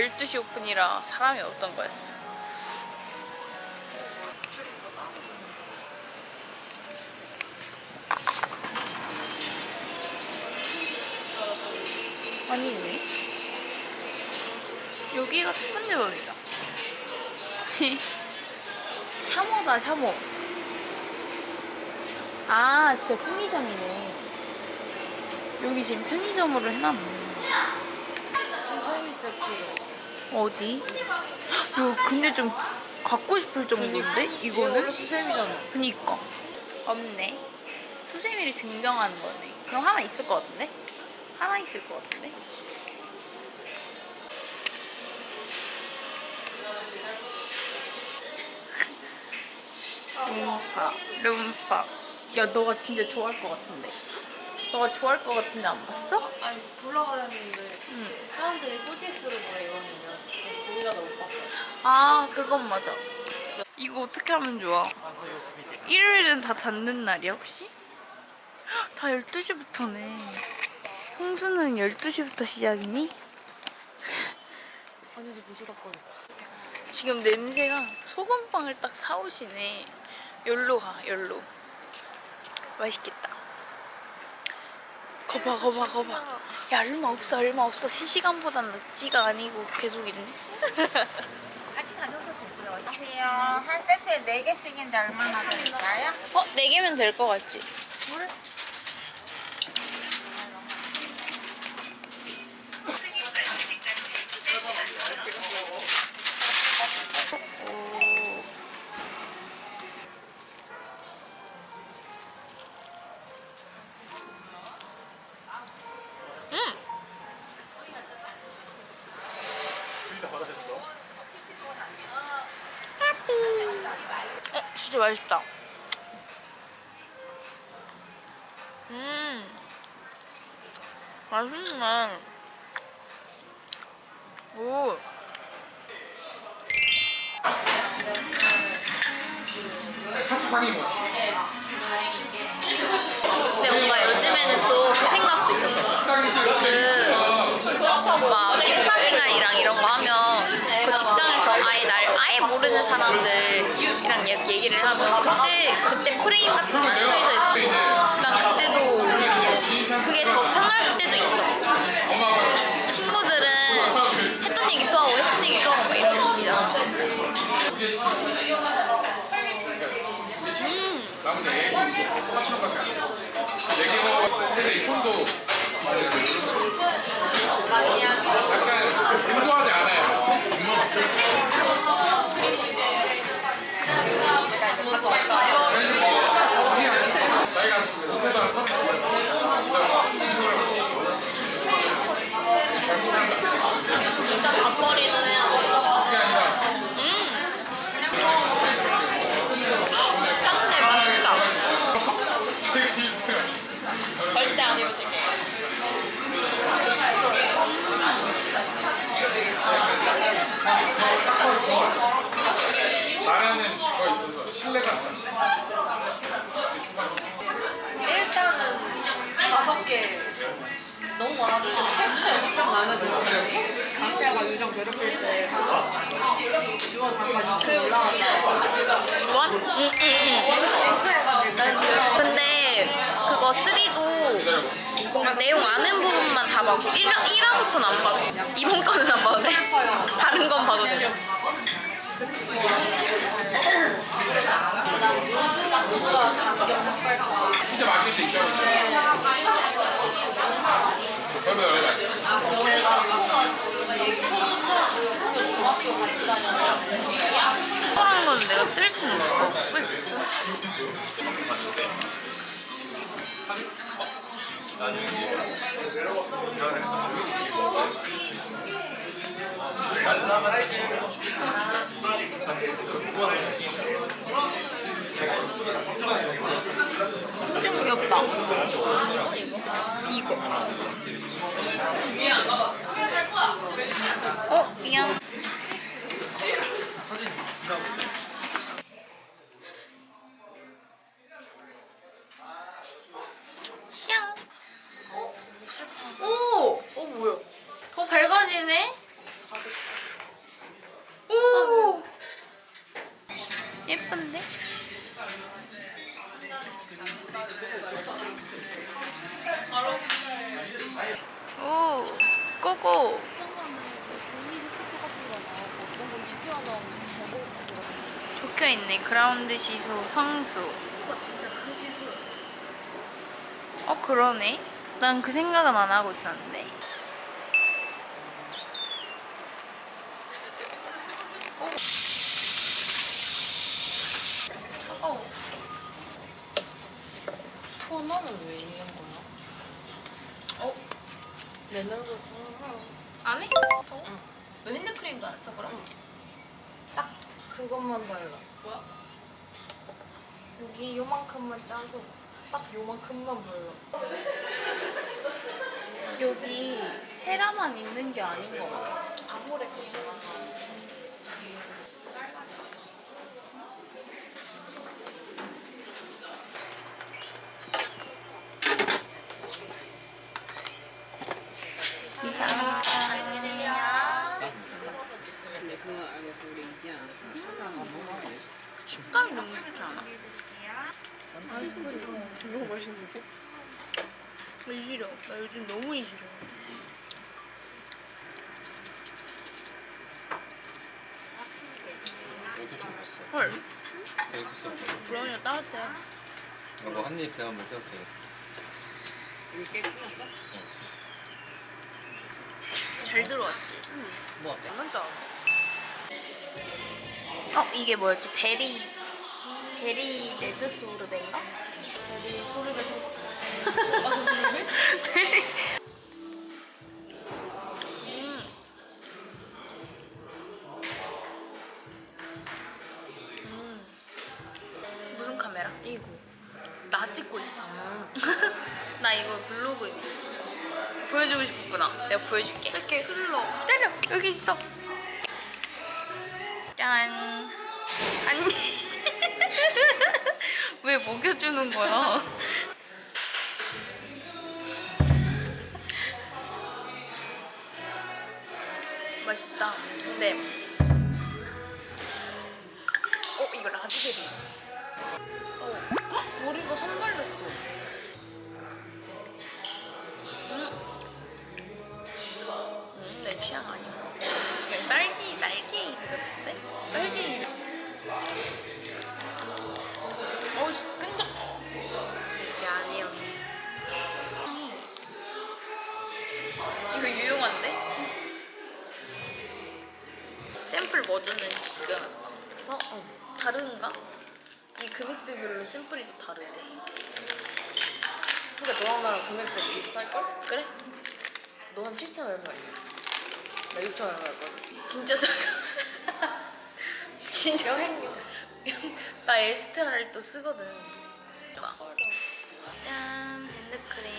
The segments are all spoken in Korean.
12시 오픈이라 사람이 없던 거였어. 많이 있네. 여기가 스펀지밥이다. 샤머다, 샤머. 아, 진짜 편의점이네. 여기 지금 편의점으로 해놨네. 어디? 이거 근데 좀 갖고 싶을 정도인데? 이거는? 수세미잖아 그니까. 없네. 수세미를 증정하는 거네. 그럼 하나 있을 것 같은데? 하나 있을 것 같은데? 룸파, 룸파. 야, 너가 진짜 좋아할 것 같은데. 너가 좋아할 것 같은데 안 봤어? 아니 보려고 그랬는데 응. 사람들이 4DX로 보래 이거는요 거기다가 못 봤어요 아, 그건 맞아. 이거 어떻게 하면 좋아? 일요일은 다 닫는 날이야, 혹시? 헉, 다 12시부터네. 홍수는 12시부터 시작이니? 완전 부시덕거려 지금 냄새가 소금빵을 딱 사오시네. 열로 가, 열로. 맛있겠다. 거봐, 거봐, 거봐. 야, 얼마 없어, 얼마 없어. 3시간보단 늦지가 아니고 계속 있네. 같이 다녀오셔도 되고요. 안녕하세요. 한 세트에 4개씩인데 얼마나 드릴까요? 어, 4개면 될 것 같지? 오. 진짜 맛있다. 음, 맛있네. 오. 근데 사 생활이랑 이런 거 하면 그 직장에서 아예 날 아예 모르는 사람들이랑 얘- 얘기를 하면 그때 그때 프레임 같은 거 안 써져 있어. 난 그때도 그게 더 편할 때도 있어. 친구들은 했던 얘기 또 하고 했던 얘기 또 하고 막 이런 식이잖아. 음. 나머지 애기 4천 원밖에 안 돼. 애기 근데 이 손도 약간 너무 많아지고 엄청 많아지고 강태가 유정 괴롭힐 때 유원 잠깐 2초에 올라갔다 주원? 응, 응, 응. 근데 그거 3도 뭔가 내용 아는 부분만 다 봤고 1화, 1화부터는 안 봤어. 이번 거는 안 봐도 돼? 다른 건 봐도 돼. 진짜 이거 이거. 이거. 어 미안. 적혀 있네. 그라운드 시소 성수. 진짜 그 시소였어. 어 그러네. 난 그 생각은 안 하고 있었는데. 어. 차가워. 토너는 왜 있는 거야? 어? 내 얼굴 토너. 안 해? 응. 너 핸드크림도 안 써 그럼? 딱 그것만 발라. 뭐야? 여기 요만큼만 짜서 딱 요만큼만 발라. 여기 헤라만 있는 게 아닌 것 같지. 아무래도 제가 감사합니다. 근데 그거 알겠어 우리 이제 하나만 먹어야지 식감이 너무 좋지 않아? 너무 맛있는데? 왜 싫어? 나 요즘 너무 싫어. 헐, 브라우니가 따뜻해. 이거 한입 배워 이게 끝났어? 잘 들어왔지? 뭐 어때? 장난치 않았어? 어, 이게 뭐였지? 베리, 베리 레드 소르베인가? 베리 소르베. 무슨 카메라? 이거. 나 찍고 있어. 나 이거 블로그 보여주고 싶었구나. 내가 보여줄게. 이렇게 흘러. 기다려. 여기 있어. 짠. 아니. 왜 먹여주는 거야? 맛있다. 근데 어 이거 라즈베리. 어 헉, 머리가 선발렸 금액대 비슷할걸? 그래? 너 한 7천 얼마야? 나 6천 얼마일걸? 진짜 작아. 진짜 여행 나 에스트라를 또 쓰거든. 봐. 짠 핸드크림.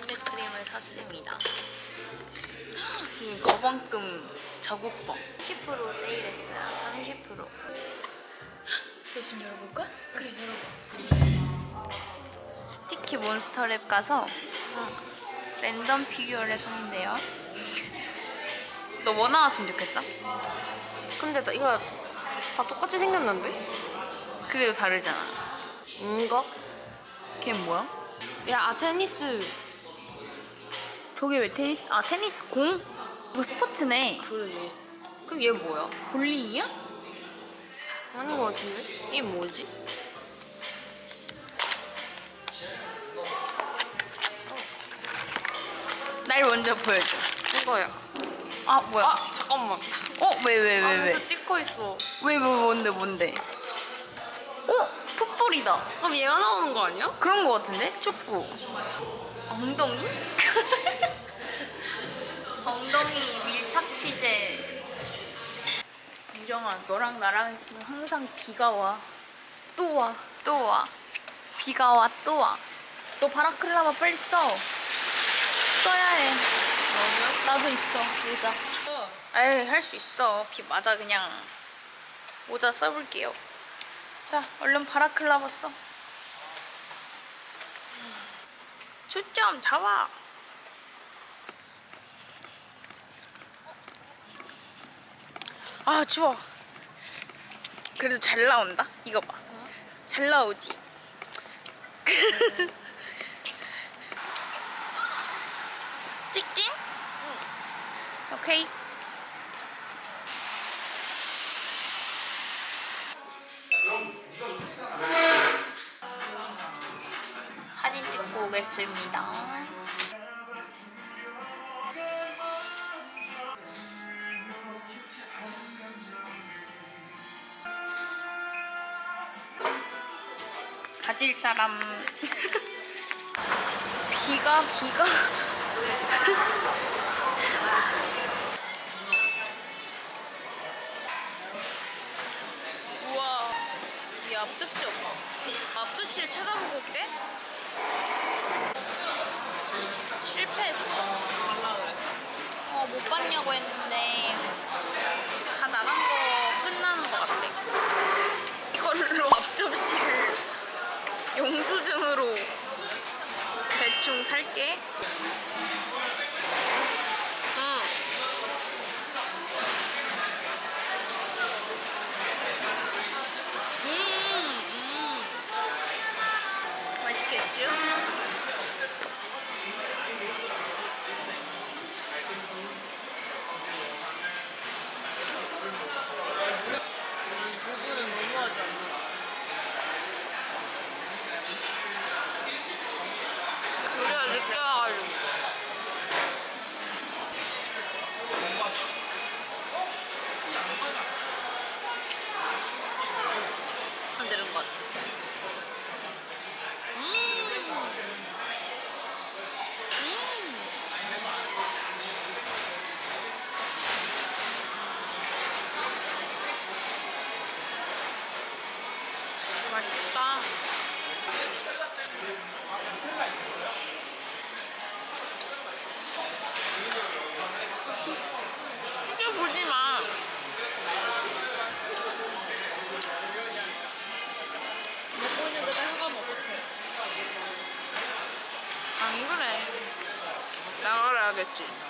핸드크림을 샀습니다. 이 가방금 자국방 10% 세일했어요. 30%. 열심히 열어볼까? 그래 열어봐. 스티키 몬스터랩 가서 랜덤 피규어를 샀는데요. 너 뭐 나왔으면 좋겠어? 근데 나 이거 다 똑같이 생겼는데? 그래도 다르잖아. 뭔가? 걔 뭐야? 야, 아, 테니스. 저게 왜 테니스? 아 테니스 공? 이거 스포츠네. 그러네. 그럼 얘 뭐야? 볼링이야? 아닌 것 같은데? 이게 뭐지? 날 먼저 보여줘. 이거야. 아 뭐야? 아, 잠깐만. 어? 왜 왜 왜 왜? 안에 스티커 있어. 왜, 왜 뭔데 뭔데? 어? 풋볼이다. 그럼 얘가 나오는 거 아니야? 그런 거 같은데? 축구. 엉덩이? 엉덩이 밀착 취재. 유정아, 너랑 나랑 있으면 항상 비가 와. 또 와. 또 와. 비가 와, 또 와. 너 바라클라바 빨리 써. 써야 해. 나도 있어, 모자. 에이, 할 수 있어. 비 맞아, 그냥. 모자 써볼게요. 자, 얼른 바라클라바 써. 초점 잡아. 아 추워. 그래도 잘 나온다. 이거 봐. 잘 나오지. 오케이? 사진 찍고 오겠습니다. 가질 사람 비가 비가 이 앞접시 없 앞접시를 찾아보고 올게. 실패했어. 어, 못 봤냐고 했는데 다 나간 거 끝나는 것 같아. 이걸로 앞접시를 영수증으로 대충 살게 응. 음, 음. 맛있겠죠? 고기는 너무하지 않나? 우리가 늦게 와가지고 만드는 것 같아 음. 음. 맛있다 크게 보지 마. 먹고 있는데 다 혀가 어떡해? 안 그래. 나가야겠지.